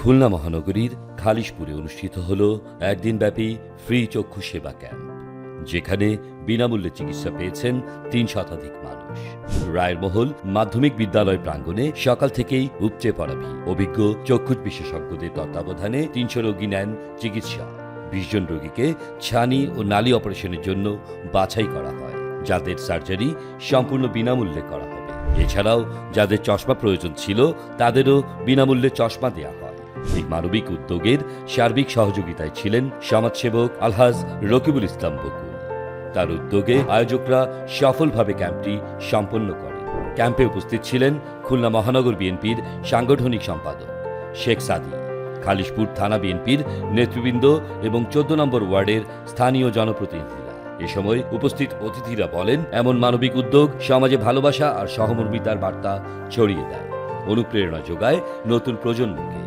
খুলনা মহানগরীর খালিশপুরে অনুষ্ঠিত হল একদিনব্যাপী ফ্রি চক্ষু সেবা ক্যাম্প, যেখানে বিনামূল্যে চিকিৎসা পেয়েছেন তিন শতাধিক মানুষ। রায়ের মহল মাধ্যমিক বিদ্যালয় প্রাঙ্গণে সকাল থেকেই উপচে পড়া ভিড়। অভিজ্ঞ চক্ষু বিশেষজ্ঞদের তত্ত্বাবধানে তিনশো রোগী নেন চিকিৎসা। বিশ জন রোগীকে ছানি ও নালী অপারেশনের জন্য বাছাই করা হয়, যাদের সার্জারি সম্পূর্ণ বিনামূল্যে করা হবে। এছাড়াও যাদের চশমা প্রয়োজন ছিল, তাদেরও বিনামূল্যে চশমা দেওয়া হয়। এই মানবিক উদ্যোগের সার্বিক সহযোগিতায় ছিলেন সমাজসেবক আলহাজ রকিবুল ইসলাম বকুল তার উদ্যোগে আয়োজকরা সফলভাবে ক্যাম্পটি সম্পন্ন করে ক্যাম্পে উপস্থিত ছিলেন খুলনা মহানগর বিএনপির সাংগঠনিক সম্পাদক শেখ সাদি, খালিশপুর থানা বিএনপির নেতৃবৃন্দ এবং চোদ্দ নম্বর ওয়ার্ডের স্থানীয় জনপ্রতিনিধিরা। এ সময় উপস্থিত অতিথিরা বলেন, এমন মানবিক উদ্যোগ সমাজে ভালোবাসা আর সহমর্মিতার বার্তা ছড়িয়ে দেয়। অনুপ্রেরণা যোগায় নতুন প্রজন্মকে।